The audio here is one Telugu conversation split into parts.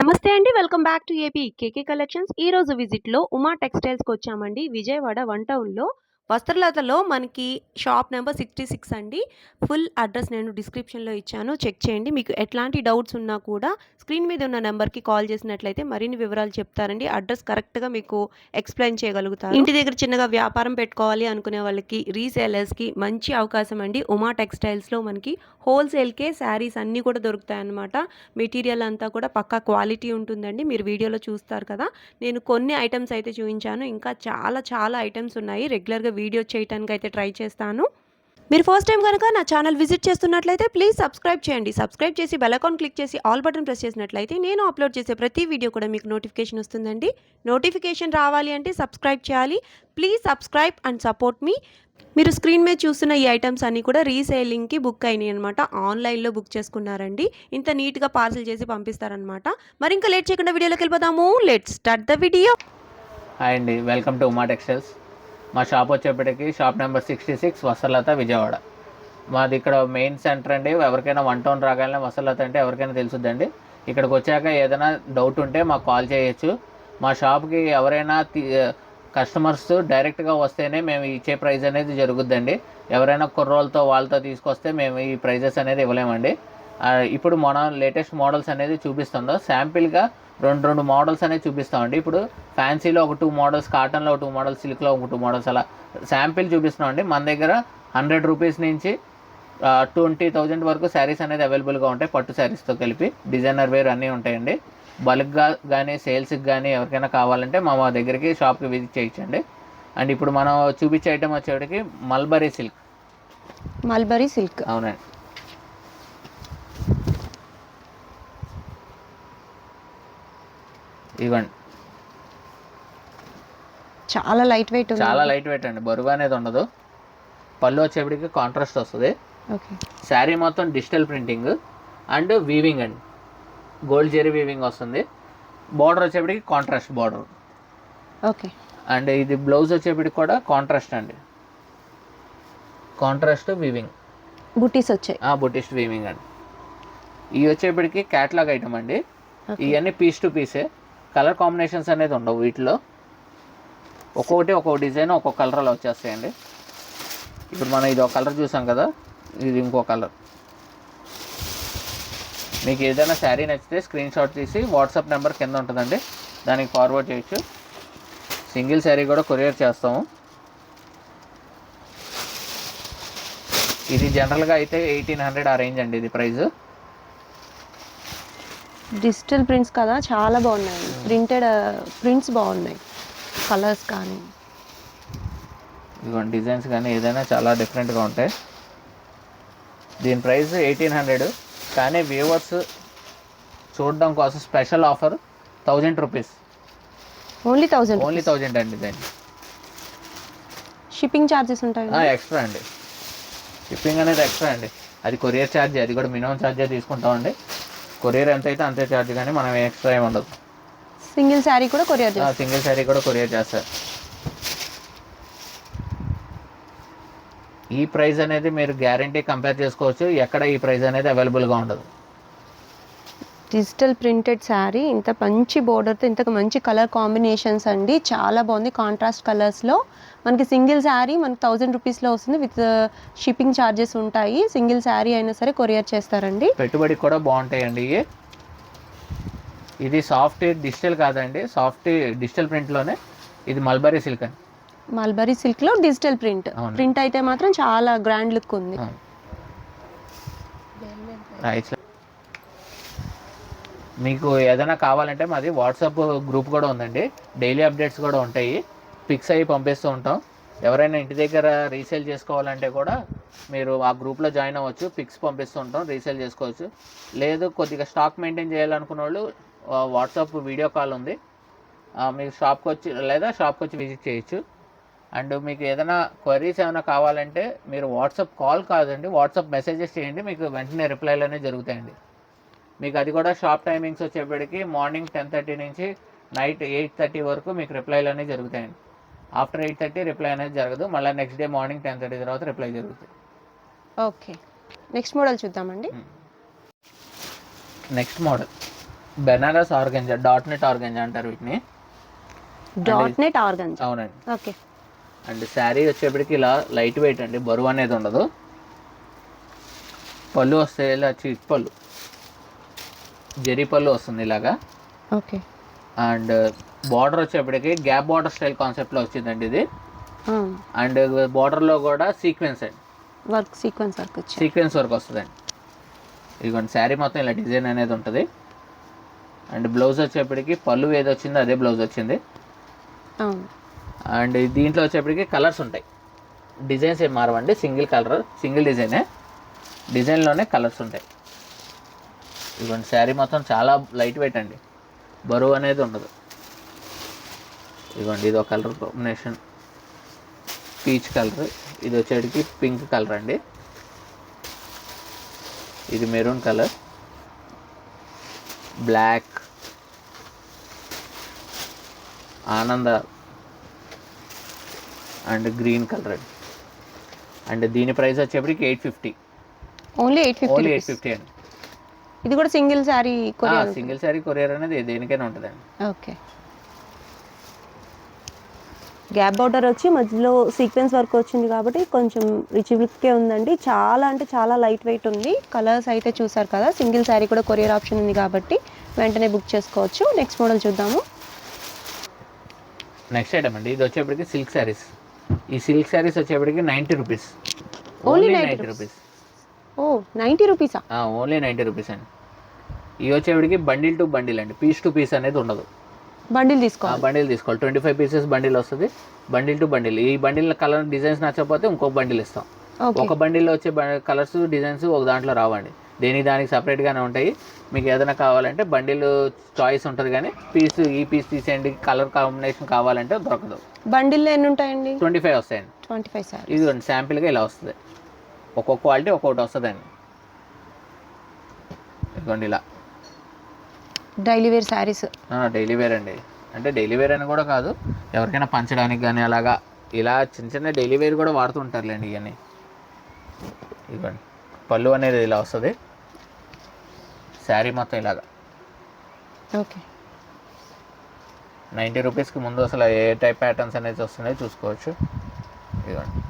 నమస్తే అండి welcome back to AP KK collections. ఈ రోజు విజిట్లో ఉమా టెక్స్టైల్స్కి వచ్చామండి. విజయవాడ వన్ టౌన్లో వస్త్రలతలో మనకి షాప్ నెంబర్ సిక్స్టీ సిక్స్ అండి. ఫుల్ అడ్రస్ నేను డిస్క్రిప్షన్లో ఇచ్చాను. చెక్ చేయండి. మీకు ఎట్లాంటి డౌట్స్ ఉన్నా కూడా స్క్రీన్ మీద ఉన్న నెంబర్కి కాల్ చేసినట్లయితే మరిన్ని వివరాలు చెప్తారండి. అడ్రస్ కరెక్ట్గా మీకు ఎక్స్ప్లెయిన్ చేయగలుగుతారు. ఇంటి దగ్గర చిన్నగా వ్యాపారం పెట్టుకోవాలి అనుకునే వాళ్ళకి రీసేలర్స్కి మంచి అవకాశం అండి. ఉమా టెక్స్టైల్స్లో మనకి హోల్సేల్కే శారీస్ అన్నీ కూడా దొరుకుతాయి అన్నమాట మెటీరియల్ అంతా కూడా పక్కా క్వాలిటీ ఉంటుందండి. మీరు వీడియోలో చూస్తారు కదా. నేను కొన్ని ఐటమ్స్ అయితే చూపించాను ఇంకా చాలా చాలా ఐటమ్స్ ఉన్నాయి. రెగ్యులర్గా వీడియో చేయడానికి అయితే ట్రై చేస్తాను. మీరు ఫస్ట్ టైం కనుక నా ఛానల్ విజిట్ చేస్తున్నట్లయితే ప్లీజ్ సబ్స్క్రైబ్ చేయండి. సబ్స్క్రైబ్ చేసి బెల్ అకౌంట్ క్లిక్ చేసి ఆల్ బటన్ ప్రెస్ చేసినట్లయితే నేను అప్లోడ్ చేసే ప్రతి వీడియో కూడా మీకు నోటిఫికేషన్ వస్తుందండి. నోటిఫికేషన్ రావాలి అంటే సబ్స్క్రైబ్ చేయాలి. ప్లీజ్ సబ్స్క్రైబ్ అండ్ సపోర్ట్ మీ మీరు స్క్రీన్ మీద చూస్తున్న ఈ ఐటమ్స్ అన్నీ కూడా రీసేలింగ్కి బుక్ అయినాయి అనమాట ఆన్లైన్లో బుక్ చేసుకున్నారండి. ఇంత నీట్గా పార్సిల్ చేసి పంపిస్తారనమాట మరి ఇంకా లేట్ చేయకుండా వీడియోలోకి వెళ్ళిపోదాము. లెట్ స్టార్ట్ ద వీడియో అండి. వెల్కమ్ టు ఉమా టెక్స్టైల్స్ మా షాప్ వచ్చేప్పటికి షాప్ నెంబర్ సిక్స్టీ సిక్స్ వసలత విజయవాడ. మాది ఇక్కడ మెయిన్ సెంటర్ అండి. ఎవరికైనా వన్ టౌన్ రాగానే వసలత అంటే ఎవరికైనా తెలుసుద్దండి. ఇక్కడికి వచ్చాక ఏదైనా డౌట్ ఉంటే మాకు కాల్ చేయొచ్చు. మా షాప్కి ఎవరైనా కస్టమర్స్ డైరెక్ట్గా వస్తేనే మేము ఇచ్చే ప్రైస్ అనేది జరుగుద్దండి. ఎవరైనా కుర్రోళ్ళతో వాళ్ళతో తీసుకొస్తే మేము ఈ ప్రైజెస్ అనేది ఇవ్వలేమండి. ఇప్పుడు మనం లేటెస్ట్ మోడల్స్ అనేది చూపిస్తుందో? శాంపిల్గా రెండు రెండు మోడల్స్ అనేది చూపిస్తామండి. ఇప్పుడు ఫ్యాన్సీలో ఒక టూ మోడల్స్ కాటన్లో ఒక టూ మోడల్స్ సిల్క్లో ఒక టూ మోడల్స్ అలా శాంపిల్ చూపిస్తున్నామండి. మన దగ్గర హండ్రెడ్ రూపీస్ నుంచి ట్వంటీ థౌజండ్ వరకు శారీస్ అనేది అవైలబుల్గా ఉంటాయి. పట్టు శారీస్తో కలిపి డిజైనర్ వేర్ అన్నీ ఉంటాయండి. బల్క్గా కానీ సేల్స్కి కానీ ఎవరికైనా కావాలంటే మా మా దగ్గరికి షాప్కి విజిట్ చేయించండి అండ్ ఇప్పుడు మనం చూపించే ఐటమ్ వచ్చేటికి మల్బరీ సిల్క్ మల్బరీ సిల్క్ అవునండి. ఇవ్వండి. చాలా లైట్ వెయిట్ చాలా లైట్ వెయిట్ అండి. బరువు అనేది ఉండదు. పళ్ళు వచ్చేప్పటికి కాంట్రాస్ట్ వస్తుంది. ఓకే శారీ మొత్తం డిజిటల్ ప్రింటింగ్ అండ్ వీవింగ్ అండి. గోల్డ్ జెరీ వీవింగ్ వస్తుంది. బార్డర్ వచ్చేప్పటికి కాంట్రాస్ట్ బార్డర్ ఓకే అండ్ ఇది బ్లౌజ్ వచ్చేప్పటికి కూడా కాంట్రాస్ట్ అండి. కాంట్రాస్ట్ వీవింగ్ బుటీస్ వచ్చాయి. ఆ బుటిస్ట్ వీవింగ్ అండి. ఇవి వచ్చేప్పటికి క్యాట్లాగ్ ఐటమ్ అండి. ఇవన్నీ పీస్ టు పీసే కలర్ కాంబినేషన్స్ అనేది ఉండవు వీటిలో. ఒక్కొక్కటి ఒక్కొక్క డిజైన్ ఒక్కొక్క కలర్ అలా వచ్చేస్తాయండి. ఇప్పుడు మనం ఇది ఒక కలర్ చూసాం కదా ఇది ఇంకో కలర్. మీకు ఏదైనా శారీ నచ్చితే స్క్రీన్ షాట్ తీసి వాట్సాప్ నెంబర్ కింద ఉంటుందండి. దానికి ఫార్వర్డ్ చేయొచ్చు. సింగిల్ శారీ కూడా కొరియర్ చేస్తాము. ఇది జనరల్గా అయితే ఎయిటీన్ హండ్రెడ్ ఆ రేంజ్ అండి ఇది ప్రైస్ డిజిటల్ ప్రింట్స్ కదా చాలా బాగున్నాయి. ప్రింటెడ్ ప్రింట్స్ బాగున్నాయి. కలర్స్ కానీ. ఇదిగోండి డిజైన్స్ కానీ ఏదైనా చాలా డిఫరెంట్గా ఉంటాయి. దీని ప్రైస్ ఎయిటీన్ హండ్రెడ్. కానీ వ్యూవర్స్ చూడడం కోసం special offer thousand rupees. Only thousand only thousand అండి దీన్ని షిప్పింగ్ ఛార్జెస్ ఉంటాయి? ఎక్స్ట్రా అండి. షిప్పింగ్ అనేది ఎక్స్ట్రా అండి. అది కొరియర్ ఛార్జ్ అది కూడా మినిమం ఛార్జే తీసుకుంటామండి. కొరియర్ ఎంత అయితే అంతే ఛార్జ్ కానీ మనం ఎక్స్ట్రా ఏమి ఉండదు. సింగిల్ శారీ కూడా కొరియర్ చేస్తారు సింగిల్ శారీ కూడా కొరియర్ చేస్తారు ఈ ప్రైస్ అనేది మీరు గ్యారంటీ కంపేర్ చేసుకోవచ్చు. ఎక్కడ ఈ ప్రైస్ అనేది అవైలబుల్గా ఉండదు. డిజిటల్ ప్రింటెడ్ శారీ ఇంత మంచి బోర్డర్తో ఇంత మంచి కలర్ కాంబినేషన్స్ అండి. చాలా బాగుంది. కాంట్రాస్ట్ కలర్స్లో. మనకి సింగిల్ శారీ మనకి థౌజండ్ రూపీస్లో వస్తుంది. విత్ షిప్పింగ్ ఛార్జెస్ ఉంటాయి. సింగిల్ శారీ అయినా సరే కొరియర్ చేస్తారండి. పెట్టుబడికి కూడా బాగుంటాయండి ఇది సాఫ్ట్ డిజిటల్ కాదండి. సాఫ్ట్ డిజిటల్ ప్రింట్లోనే. ఇది మల్బరీ సిల్క్ అండి. మల్బరీ సిల్క్లో డిజిటల్ ప్రింట్. ప్రింట్ అయితే మాత్రం చాలా గ్రాండ్ లుక్ ఉంది. మీకు ఏదైనా కావాలంటే మాది వాట్సాప్ గ్రూప్ కూడా ఉందండి. డైలీ అప్డేట్స్ కూడా ఉంటాయి. పిక్స్ అవి పంపిస్తూ ఉంటాం. ఎవరైనా ఇంటి దగ్గర రీసేల్ చేసుకోవాలంటే కూడా మీరు ఆ గ్రూప్లో జాయిన్ అవ్వచ్చు. పిక్స్ పంపిస్తూ ఉంటాం. రీసేల్ చేసుకోవచ్చు. లేదు కొద్దిగా స్టాక్ మెయింటైన్ చేయాలనుకున్న వాళ్ళు వాట్సాప్ వీడియో కాల్ ఉంది. మీరు షాప్కి వచ్చి లేదా షాప్కి వచ్చి విజిట్ చేయొచ్చు. అండ్ మీకు ఏదైనా క్వరీస్ ఏమైనా కావాలంటే మీరు వాట్సాప్ కాల్ కాదండి వాట్సాప్ మెసేజెస్ చేయండి. మీకు వెంటనే రిప్లైలు అనేవి జరుగుతాయండి. మీకు అది కూడా షాప్ టైమింగ్స్ వచ్చేప్పటికి మార్నింగ్ టెన్ థర్టీ నుంచి నైట్ ఎయిట్ థర్టీ వరకు మీకు రిప్లైలు అనేవి జరుగుతాయండి. ఆఫ్టర్ ఎయిట్ థర్టీ రిప్లై అనేది జరగదు. మళ్ళీ next day morning ten thirty తర్వాత రిప్లై జరుగుతుంది ఓకే. నెక్స్ట్ మోడల్ చూద్దామండి. Next model. Banaras organza dot net organza అంటారు వీటిని. డాట్ నెట్ ఆర్గన్ అవునండి. ఓకే. అండ్ శారీ వచ్చేప్పటికి ఇలా లైట్ వెయిట్ అండి. బరువు అనేది ఉండదు. పళ్ళు వస్తాయి ఇలా చీట్ పళ్ళు. జరీ పళ్ళు వస్తుంది ఇలాగా. ఓకే. అండ్ బార్డర్ వచ్చేప్పటికి గ్యాప్ బార్డర్ స్టైల్ కాన్సెప్ట్లో వచ్చిందండి ఇది. అండ్ బార్డర్లో కూడా సీక్వెన్స్ అండి. Work sequence work sequence work వస్తుందండి. ఇదిగోండి శారీ మొత్తం ఇలా డిజైన్ అనేది ఉంటుంది. అండ్ బ్లౌజ్ వచ్చేప్పటికి పళ్ళు ఏది వచ్చిందో అదే బ్లౌజ్ వచ్చింది. అండ్ దీంట్లో వచ్చేప్పటికి కలర్స్ ఉంటాయి. డిజైన్స్ ఏం మారవండి సింగిల్ కలర్ సింగిల్ డిజైనే. డిజైన్లోనే కలర్స్ ఉంటాయి. ఇదిగోండి శారీ మొత్తం చాలా లైట్ వెయిట్ అండి. బరువు అనేది ఉండదు. ఇదిగోండి ఇది ఒక కలర్ కాంబినేషన్ పీచ్ కలర్ ఇది వచ్చేటికి పింక్ కలర్ అండి. ఇది మెరూన్ కలర్ బ్లాక్ ఆనంద. అండ్ గ్రీన్ కలర్ అండి. అండ్ దీని ప్రైస్ వచ్చేప్పటికి eight fifty only eight fifty only eight fifty అండి. ఇది కూడా single sari courier single sari courier అనేది దేనికైనా ఉంటుందండి. ఓకే. గ్యాప్ బార్డర్ వచ్చి మధ్యలో సీక్వెన్స్ వర్క్ వచ్చింది కాబట్టి కొంచెం రిచ్ లుక్కే ఉందండి. చాలా అంటే చాలా లైట్ వెయిట్ ఉంది. కలర్స్ అయితే చూసారు కదా సింగిల్ శారీ కూడా కొరియర్ ఆప్షన్ ఉంది కాబట్టి వెంటనే బుక్ చేసుకోవచ్చు. నెక్స్ట్ మోడల్ చూద్దాము. నెక్స్ట్ ఐటమ్ అండి. ఇది వచ్చేప్పటికి సిల్క్ శారీస్. ఈ సిల్క్ శారీస్ వచ్చేప్పటికి ninety rupees. Only 90 ninety rupees. ఓ నైంటీ రూపీసా? ఓన్లీ నైంటీ రూపీస్ అండి. ఇవి వచ్చేప్పటికి బండిల్ టు బండిల్ అండి. పీస్ టు పీస్ అనేది ఉండదు. బండిల్ తీసుకోవాలి. బండిల్ తీసుకోవాలి. ట్వంటీ ఫైవ్ పీసెస్ బండిల్ వస్తుంది. Bundle to bundle. ఈ బండిల్ కలర్ డిజైన్స్ నచ్చకపోతే ఇంకొక బండిల్ ఇస్తాం. ఒక బండిల్లో వచ్చే కలర్స్ డిజైన్స్ ఒక దాంట్లో రావండి. దేనికి దానికి సపరేట్గానే ఉంటాయి. మీకు ఏదైనా కావాలంటే బండిల్ చాయిస్ ఉంటుంది కానీ పీస్ ఈ పీస్ తీసేయండి. కలర్ కాంబినేషన్ కావాలంటే దొరకదు. బండిల్లో ఎన్ని ఉంటాయండి? ట్వంటీ ఫైవ్ వస్తాయండి. ట్వంటీ ఫైవ్ శారీ ఇది శాంపిల్గా ఇలా వస్తుంది. ఒక్కొక్క క్వాలిటీ ఒక్కొక్కటి వస్తుందండి. ఇదిగోండి ఇలా. Daily wear saris. Daily wear అండి. అంటే డైలీ వేర్ అని కూడా కాదు ఎవరికైనా పంచడానికి కానీ అలాగా ఇలా చిన్న చిన్న డైలీ వేర్ కూడా వాడుతుంటారులేండి ఇవన్నీ ఇదిగోండి. పళ్ళు అనేది ఇలా వస్తుంది. శారీ మొత్తం ఇలాగా. ఓకే. నైంటీ రూపీస్కి ముందు అసలు ఏ టైప్ ప్యాటర్న్స్ అనేది వస్తున్నాయో చూసుకోవచ్చు. ఇదిగోండి.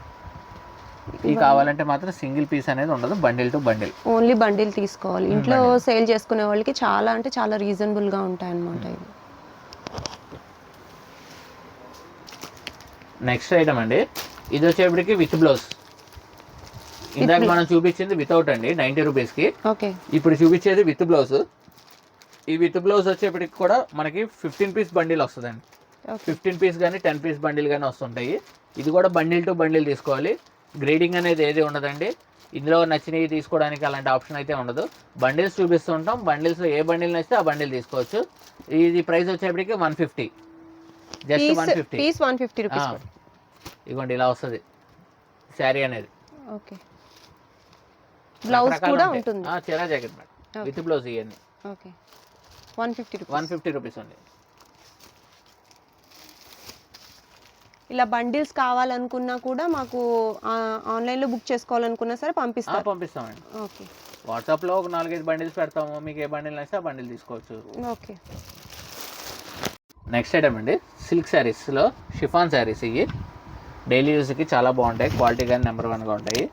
ఇవి కావాలంటే మాత్రం సింగిల్ పీస్ అనేది ఉండదు bundle to bundle. Only bundle తీసుకోవాలి. ఇంట్లో సేల్ చేసుకునే వాళ్ళకి చాలా అంటే చాలా రీజనబుల్గా ఉంటాయి అన్నమాట ఇవి. నెక్స్ట్ ఐటమ్ అండి. ఇది వచ్చేప్పటికి విత్ బ్లౌజ్. ఇందాక మనం చూపించింది వితౌట్ అండి నైంటీ రూపీస్కి ఓకే. ఇప్పుడు చూపించేది విత్ బ్లౌజ్. ఈ విత్ బ్లౌజ్ వచ్చేప్పటికి కూడా మనకి ఫిఫ్టీన్ పీస్ బండిల్ వస్తుందండి. ఫిఫ్టీన్ పీస్ కానీ టెన్ పీస్ బండిల్ కానీ వస్తుంటాయి. ఇది కూడా బండిల్ టు బండిల్ తీసుకోవాలి. గ్రేడింగ్ అనేది ఏది ఉండదండి. ఇందులో నచ్చినవి తీసుకోవడానికి అలాంటి ఆప్షన్ అయితే ఉండదు. బండిల్స్ చూపిస్తూ ఉంటాం బండిల్స్లో ఏ బండిల్ నచ్చితే ఆ బండిల్ తీసుకోవచ్చు. ఇది ప్రైస్ వచ్చేప్పటికి one fifty. Just one fifty. Piece one fifty rupees ఇదిగోండి ఇలా వస్తుంది. శారీ అనేది. ఓకే. బ్లౌజ్ కూడా. ఉంటుంది. చీరా జాకెట్ మేడం. విత్ బ్లౌజ్ ఇవన్నీ. Okay. One fifty one fifty rupees ఉంది ఇలా బండిల్స్ కావాలనుకున్నా కూడా మాకు ఆన్లైన్లో బుక్ చేసుకోవాలనుకున్నా సరే ఆ, పంపిస్తారు. పంపిస్తామండి. ఓకే. వాట్సాప్లో ఒక నాలుగైదు బండిల్స్ పెడతాము. మీకు ఏ బండిల్ నచ్చితే ఆ బండిల్ తీసుకోవచ్చు. ఓకే. నెక్స్ట్ ఐటమ్ అండి. సిల్క్ శారీస్లో షిఫాన్ శారీస్ ఇవి. డైలీ యూస్కి చాలా బాగుంటాయి. క్వాలిటీ కానీ నెంబర్ వన్గా ఉంటాయి.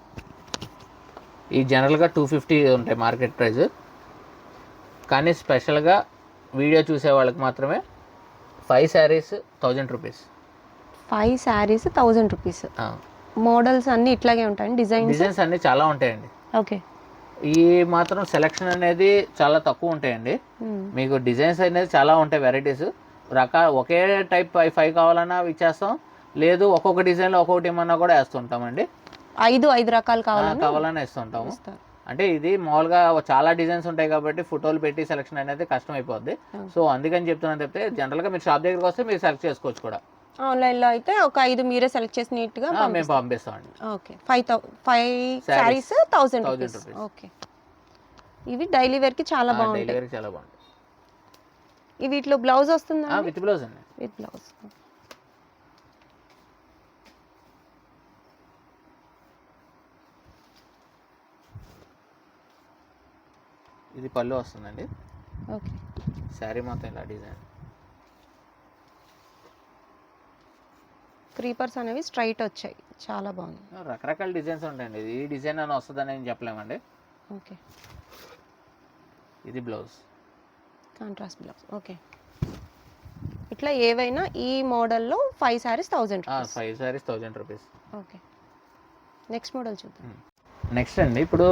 ఈ జనరల్గా టూ ఫిఫ్టీ ఉంటాయి మార్కెట్ ప్రైస్ కానీ స్పెషల్గా వీడియో చూసే వాళ్ళకి మాత్రమే five saris thousand rupees five saris thousand rupees. Models అన్నీ ఇట్లాగే ఉంటాయండి డిజైన్స్? డిజైన్స్ అన్నీ చాలా ఉంటాయండి. ఓకే. ఈ మాత్రం సెలెక్షన్ అనేది చాలా తక్కువ ఉంటాయండి. మీకు డిజైన్స్ అనేది చాలా ఉంటాయి వెరైటీస్. రకా ఒకే టైప్ ఫైవ్ ఫైవ్ కావాలన్నా ఇచ్చేస్తాం. లేదు ఒక్కొక్క డిజైన్లో ఒక్కొక్కటి ఏమన్నా కూడా వేస్తుంటామండి. ఐదు ఐదు రకాలు కావాలని కావాలన్నా ఇస్తుంటాము ఇస్తారు. అంటే ఇది మామూలుగా చాలా డిజైన్స్ ఉంటాయి కాబట్టి ఫోటోలు పెట్టి సెలెక్షన్ అనేది కష్టం అయిపోద్ది. సో అందుకని చెప్తున్నాను చెప్తే జనరల్గా మీరు షాప్ దగ్గరికి వస్తే మీరు సెలెక్ట్ చేసుకోవచ్చు కూడా. ఆన్లైన్లో అయితే ఒక ఐదు మీరే సెలెక్ట్ చేసి నీట్గా మేము పంపిస్తామండి. Okay. Five thou five. Saris thousand 1000 rupees. Okay. ఇవి డైలీ వేర్కి చాలా బాగుంటాయి. డెలివరీ చాలా బాగుంటుంది ఈ వీటిలో బ్లౌజ్ వస్తుందా విత్ బ్లౌజ్ అండి. With blouse. ఇది పళ్ళు వస్తుందండి. ఓకే. శారీ మొత్తం ఇలా డిజైన్. క్రీపర్స్ అనేవి స్ట్రైట్ వచ్చాయి. చాలా బాగుంది. రకరకాల డిజైన్స్ ఉంటాయండి. ఇది ఈ డిజైన్ అని వస్తుందని ఏం చెప్పలేమండి. ఓకే. ఇది బ్లౌజ్ కాంట్రాస్ట్ బ్లౌజ్ ఓకే. ఇట్లా ఏవైనా ఈ మోడల్లో five saris thousand five saris thousand rupees okay. Next model చూద్దాం. నెక్స్ట్ అండి ఇప్పుడు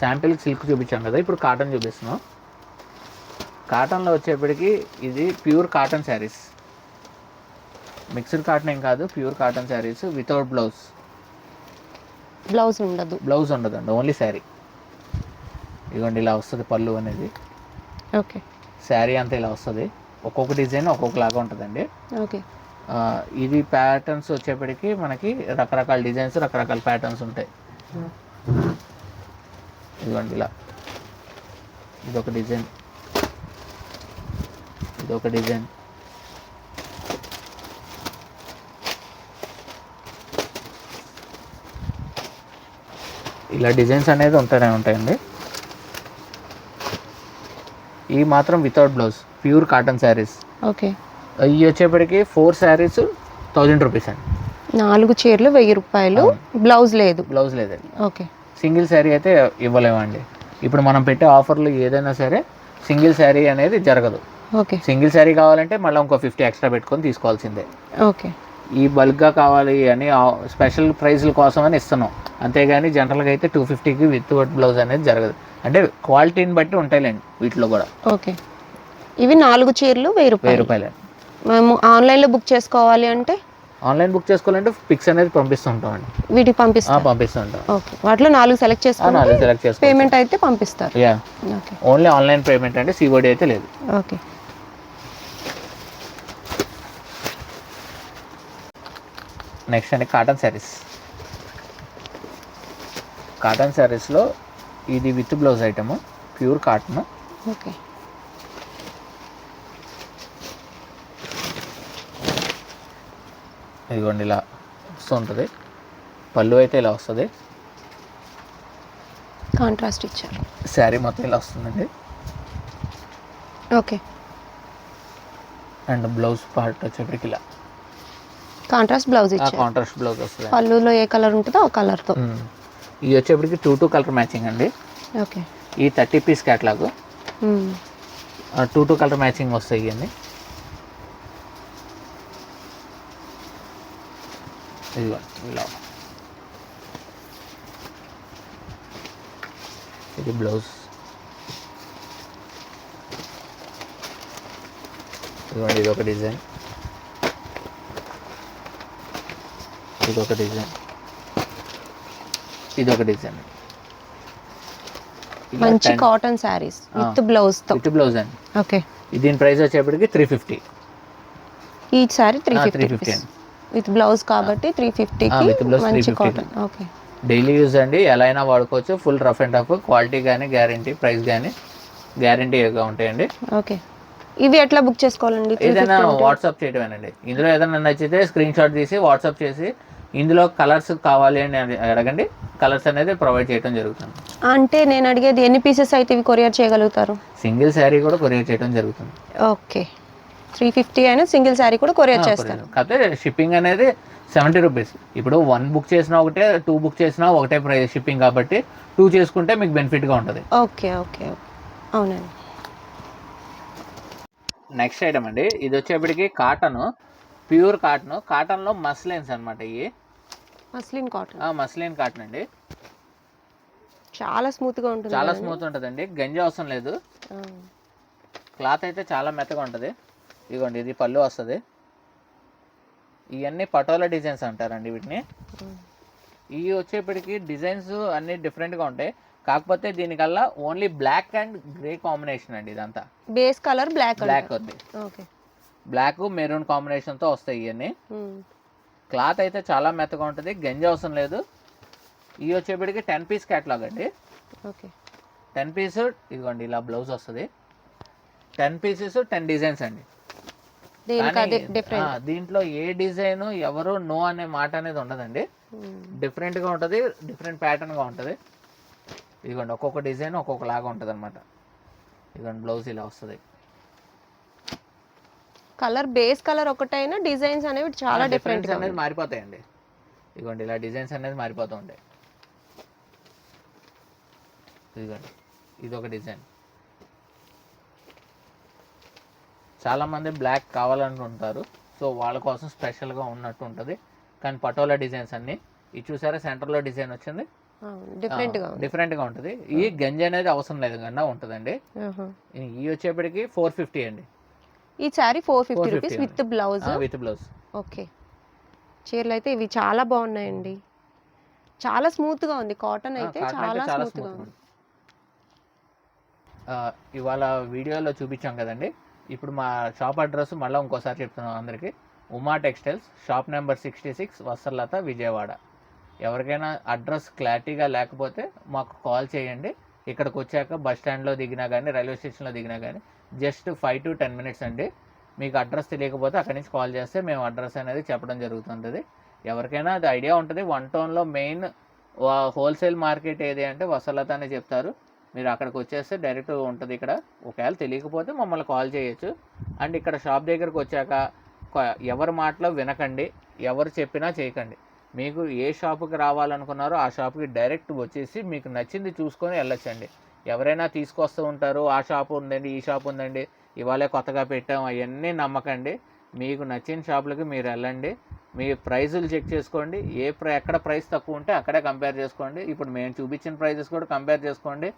శాంపిల్ సిల్క్ చూపించాం కదా ఇప్పుడు కాటన్ చూపిస్తున్నాం. కాటన్లో వచ్చేప్పటికి ఇది pure cotton saris mixed cotton ఏం కాదు pure cotton saris without blouse. Blouse ఉండదు. బ్లౌజ్ ఉండదండి ఓన్లీ శారీ. ఇదిగోండి ఇలా వస్తుంది పళ్ళు అనేది. ఓకే. శారీ అంతా ఇలా వస్తుంది. ఒక్కొక్క డిజైన్ ఒక్కొక్కలాగా ఉంటుందండి. ఓకే. ఇది ప్యాటర్న్స్ వచ్చేప్పటికి మనకి రకరకాల డిజైన్స్ రకరకాల ప్యాటర్న్స్ ఉంటాయి. ఇదిగోండి ఇలా. ఇదొక డిజైన్. ఇదొక డిజైన్. ఇలా డిజైన్స్ అనేది ఉంటూనే ఉంటాయండి. ఈ మాత్రం without blouse pure cotton saris okay. ఇవి వచ్చేప్పటికి ఫోర్ శారీస్ థౌజండ్ రూపీస్ అండి. నాలుగు చీరలు వెయ్యి రూపాయలు. బ్లౌజ్ లేదు. బ్లౌజ్ లేదండి. ఓకే. సింగిల్ శారీ అయితే ఇవ్వలేమండి. ఇప్పుడు మనం పెట్టే ఆఫర్లు ఏదైనా సరే సింగిల్ శారీ అనేది జరగదు. ఓకే. సింగిల్ శారీ కావాలంటే మళ్ళీ ఇంకో ఫిఫ్టీ ఎక్స్ట్రా పెట్టుకొని తీసుకోవాల్సిందే. ఓకే. ఈ బల్క్గా కావాలి అని స్పెషల్ ప్రైజ్ల కోసం అని ఇస్తున్నాం. అంతేగాని జనరల్గా అయితే టూ ఫిఫ్టీకి విత్ బ్లౌజ్ అనేది జరగదు. అంటే క్వాలిటీని బట్టి ఉంటాయిలేండి వీటిలో కూడా. ఓకే. ఇవి నాలుగు చీరలు వెయ్యి వెయ్యి రూపాయలు. రూపాయలు మేము ఆన్లైన్లో బుక్ చేసుకోవాలి అంటే? ఆన్లైన్ బుక్ చేసుకోవాలంటే పిక్స్ అనేది పంపిస్తుంటామండి. వీటికి పంపిస్తారు పంపిస్తుంటాం. ఓకే. వాటిలో నాలుగు సెలెక్ట్ చేసుకుని నాలుగు సెలెక్ట్ చేసుకో పేమెంట్ అయితే పంపిస్తారు. Yeah. Okay. Only online payment అంటే సిఓడి అయితే లేదు. ఓకే. నెక్స్ట్ అండి కాటన్ శారీస్ కాటన్ శారీస్లో ఇది with blouse item pure cotton okay ఇదిగోండి ఇలా వస్తుంటుంది. పళ్ళు అయితే ఇలా వస్తుంది. కాంట్రాస్ట్ ఇచ్చారు. శారీ మొత్తం ఇలా వస్తుందండి. ఓకే అండ్ బ్లౌజ్ పార్ట్ వచ్చేప్పటికి ఇలా. కాంట్రాస్ట్ బ్లౌజ్ ఇచ్చారు. కాంట్రాస్ట్ బ్లౌజ్ వస్తుంది. పళ్ళులో ఏ కలర్ ఉంటుందో ఆ కలర్తో. ఇది వచ్చేప్పటికి టూ టూ కలర్ మ్యాచింగ్ అండి. ఓకే. ఈ thirty piece catalogue. Two two colour matching వస్తాయి ఇదిగో ఇలా. ఇది బ్లౌజ్ ఇదిగోండి ఇది ఒక డిజైన్ ఇది ఒక డిజైన్. ఇది ఒక డిజైన్ మంచి కాటన్ శారీస్ విత్ బ్లౌజ్తో విత్ బ్లౌజ్ అండి. ఓకే. దీని ప్రైస్ వచ్చేప్పటికి త్రీ ఫిఫ్టీ ఈ sari three fifty fifty with blouse కాబట్టి త్రీ ఫిఫ్టీకి with blouse మంచి 350 కాటన్ ఓకే. డైలీ యూజ్ అండి. ఎలా అయినా వాడుకోవచ్చు. Full rough and tough quality కానీ గ్యారంటీ ప్రైస్ కానీ గ్యారంటీగా ఉంటాయండి. ఓకే. ఇవి ఎట్లా బుక్ చేసుకోవాలండి? ఏదైనా వాట్సాప్ చేయడమేనండి ఇందులో ఏదైనా నచ్చితే స్క్రీన్ షాట్ తీసి వాట్సాప్ చేసి ఇందులో కలర్స్ కావాలి అని అడి- అడగండి. కలర్స్ అనేది ప్రొవైడ్ చేయడం జరుగుతుంది. అంటే నేను అడిగేది ఎన్ని పీసెస్ అయితే ఇవి కొరియర్ చేయగలుగుతారు? సింగిల్ శారీ కూడా కొరియర్ చేయడం జరుగుతుంది. ఓకే. త్రీ ఫిఫ్టీ అయినా సింగిల్ శారీ కూడా కొరియర్ చేస్తారు. కాకపోతే షిప్పింగ్ అనేది సెవెంటీ రూపీస్. ఇప్పుడు వన్ బుక్ చేసినా ఒకటే టూ బుక్ చేసినా ఒకటే ప్రైస్ షిప్పింగ్ కాబట్టి టూ చేసుకుంటే మీకు బెనిఫిట్గా ఉంటుంది. Okay okay. అవునండి. నెక్స్ట్ ఐటమ్ అండి. ఇది వచ్చేప్పటికి కాటన్. ప్యూర్ కాటన్ కాటన్లో మస్లిన్స్ అనమాట ఇవి. Muslin cotton. మస్లిన్ కాటన్ అండి. చాలా స్మూత్గా ఉంటుంది చాలా? స్మూత్ ఉంటుందండి. గంజి అవసరం లేదు. క్లాత్ అయితే చాలా మెత్తగా ఉంటుంది. ఇదిగోండి ఇది పళ్ళు వస్తుంది. ఇవన్నీ పటోలా డిజైన్స్ అంటారండి వీటిని. ఇవి వచ్చేప్పటికి డిజైన్స్ అన్ని డిఫరెంట్గా ఉంటాయి. కాకపోతే దీనికల్లా only black and grey combination అండి ఇదంతా. Base colour black black okay. Black maroon కాంబినేషన్తో వస్తాయి ఇవన్నీ. క్లాత్ అయితే చాలా మెత్తగా ఉంటుంది. గంజి అవసరం లేదు. ఇవి వచ్చేప్పటికి టెన్ పీస్ క్యాట్లాగ్ అండి. ఓకే. టెన్ పీస్ ఇదిగోండి ఇలా బ్లౌజ్ వస్తుంది. టెన్ పీసెస్ టెన్ డిజైన్స్ అండి. దీంట్లో ఏ డిజైన్ ఎవరు నో అనే మాట అనేది ఉండదండి. డిఫరెంట్గా ఉంటుంది డిఫరెంట్ ప్యాటర్న్గా ఉంటుంది. ఇదిగోండి ఒక్కొక్క డిజైన్ ఒక్కొక్క లాగా ఉంటుంది అనమాట ఇదిగోండి బ్లౌజ్ ఇలా వస్తుంది. కలర్ బేస్ కలర్ ఒకటైనా డిజైన్స్ అనేవి చాలా డిఫరెంట్ అనేది మారిపోతాయండి. ఇదిగోండి ఇలా డిజైన్స్ అనేది మారిపోతూ ఉంటాయి ఇదిగోండి ఇది ఒక డిజైన్. చాలామంది బ్లాక్ కావాలనుకుంటారు సో వాళ్ళ కోసం స్పెషల్గా ఉన్నట్టు ఉంటుంది. కానీ పటోలా డిజైన్స్ అన్ని ఇది చూసారా? సెంటర్లో డిజైన్ వచ్చింది. డిఫరెంట్గా ఉంది. డిఫరెంట్గా ఉంటుంది. ఈ గంజి అనేది అవసరం లేదు కన్నా ఉంటుందండి. ఈ వచ్చేప్పటికి ఫోర్ ఫిఫ్టీ అండి. ఈ sari four fifty 450 rupees with blouse with blouse okay చీరలు అయితే ఇవి చాలా బాగున్నాయండి. చాలా స్మూత్గా ఉంది కాటన్ అయితే చాలా స్మూత్గా ఉంది. ఇవాళ వీడియోలో చూపించాం కదండి. ఇప్పుడు మా షాప్ అడ్రస్ మళ్ళీ ఇంకోసారి చెప్తున్నాం అందరికీ. Uma textiles shop number sixty six వసర్లత Vijayawada. ఎవరికైనా అడ్రస్ క్లారిటీగా లేకపోతే మాకు కాల్ చేయండి. ఇక్కడికి వచ్చాక బస్ స్టాండ్లో దిగినా కానీ రైల్వే స్టేషన్లో దిగినా కానీ just five to ten minutes అండి. మీకు అడ్రస్ తెలియకపోతే అక్కడి నుంచి కాల్ చేస్తే మేము అడ్రస్ అనేది చెప్పడం జరుగుతుంటుంది. ఎవరికైనా అది ఐడియా ఉంటుంది. వన్ టౌన్లో మెయిన్ హోల్సేల్ మార్కెట్ ఏది అంటే వసలత అని చెప్తారు. మీరు అక్కడికి వచ్చేస్తే డైరెక్ట్ ఉంటుంది ఇక్కడ. ఒకవేళ తెలియకపోతే మమ్మల్ని కాల్ చేయొచ్చు. అండ్ ఇక్కడ షాప్ దగ్గరకు వచ్చాక ఎవరి మాటలో వినకండి. ఎవరు చెప్పినా చేయకండి. మీకు ఏ షాపుకి రావాలనుకున్నారో ఆ షాప్కి డైరెక్ట్ వచ్చేసి మీకు నచ్చింది చూసుకొని వెళ్ళొచ్చండి. ఎవరైనా తీసుకొస్తూ ఉంటారు ఆ షాప్ ఉందండి ఈ షాప్ ఉందండి ఇవాళే కొత్తగా పెట్టాం అవన్నీ నమ్మకండి. మీకు నచ్చిన షాపులకి మీరు వెళ్ళండి. మీ ప్రైజులు చెక్ చేసుకోండి. ఏ ప్ర ఎక్కడ ప్రైస్ తక్కువ ఉంటే అక్కడే కంపేర్ చేసుకోండి. ఇప్పుడు మేము చూపించిన ప్రైజెస్ కూడా కంపేర్ చేసుకోండి.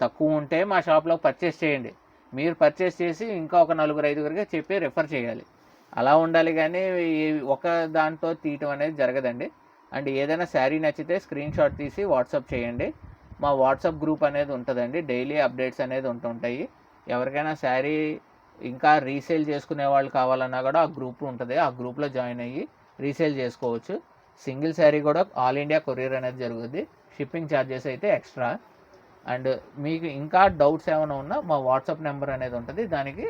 తక్కువ ఉంటే మా షాప్లో పర్చేస్ చేయండి. మీరు పర్చేస్ చేసి ఇంకా ఒక నలుగురు ఐదుగురికి చెప్పి రెఫర్ చేయాలి. అలా ఉండాలి కానీ ఒక దాంతో తీయటం అనేది జరగదండి. అండ్ ఏదైనా శారీ నచ్చితే స్క్రీన్ షాట్ తీసి వాట్సాప్ చేయండి. మా వాట్సాప్ గ్రూప్ అనేది ఉంటుందండి. డైలీ అప్డేట్స్ అనేది ఉంటుంటాయి ఎవరికైనా శారీ ఇంకా రీసేల్ చేసుకునే వాళ్ళు కావాలన్నా కూడా ఆ గ్రూప్ ఉంటుంది. ఆ గ్రూప్లో జాయిన్ అయ్యి రీసేల్ చేసుకోవచ్చు. సింగిల్ శారీ కూడా ఆల్ ఇండియా కొరియర్ అనేది జరుగుద్ది. షిప్పింగ్ ఛార్జెస్ అయితే ఎక్స్ట్రా. అండ్ మీకు ఇంకా డౌట్స్ ఏమైనా ఉన్నా మా వాట్సాప్ నెంబర్ అనేది ఉంటుంది. దానికి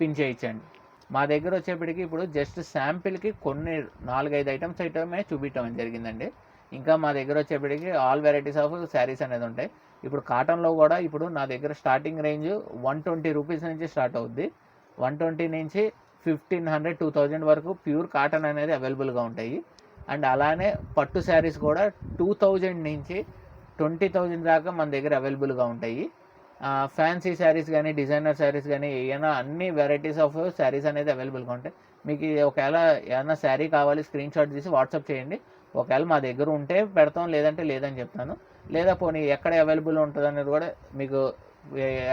పిన్ చేయించండి. మా దగ్గర వచ్చేప్పటికి ఇప్పుడు జస్ట్ శాంపిల్కి కొన్ని నాలుగైదు ఐటమ్స్ ఐటమే చూపించడం జరిగిందండి. ఇంకా మా దగ్గర వచ్చేప్పటికి ఆల్ వెరైటీస్ ఆఫ్ శారీస్ అనేది ఉంటాయి. ఇప్పుడు కాటన్లో కూడా ఇప్పుడు నా దగ్గర starting range one twenty rupees నుంచి స్టార్ట్ అవుద్ది. వన్ ట్వంటీ నుంచి ఫిఫ్టీన్ హండ్రెడ్ టూ థౌజండ్ వరకు ప్యూర్ కాటన్ అనేది అవైలబుల్గా ఉంటాయి. అండ్ అలానే పట్టు శారీస్ కూడా టూ థౌజండ్ నుంచి ట్వంటీ థౌజండ్ దాకా మన దగ్గర అవైలబుల్గా ఉంటాయి. ఫ్యాన్సీ శారీస్ కానీ డిజైనర్ శారీస్ కానీ ఏమైనా అన్ని వెరైటీస్ ఆఫ్ శారీస్ అనేది అవైలబుల్గా ఉంటాయి. మీకు ఒకవేళ ఏమైనా శారీ కావాలి స్క్రీన్ షాట్ తీసి వాట్సాప్ చేయండి. ఒకవేళ మా దగ్గర ఉంటే పెడతాం లేదంటే లేదని చెప్తాను. లేదా పోనీ ఎక్కడ అవైలబుల్ ఉంటుంది అనేది కూడా మీకు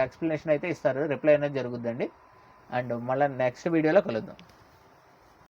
ఎక్స్ప్లెనేషన్ అయితే ఇస్తారు. రిప్లై అనేది జరుగుద్దండి. అండ్ మళ్ళీ నెక్స్ట్ వీడియోలో కలుద్దాం.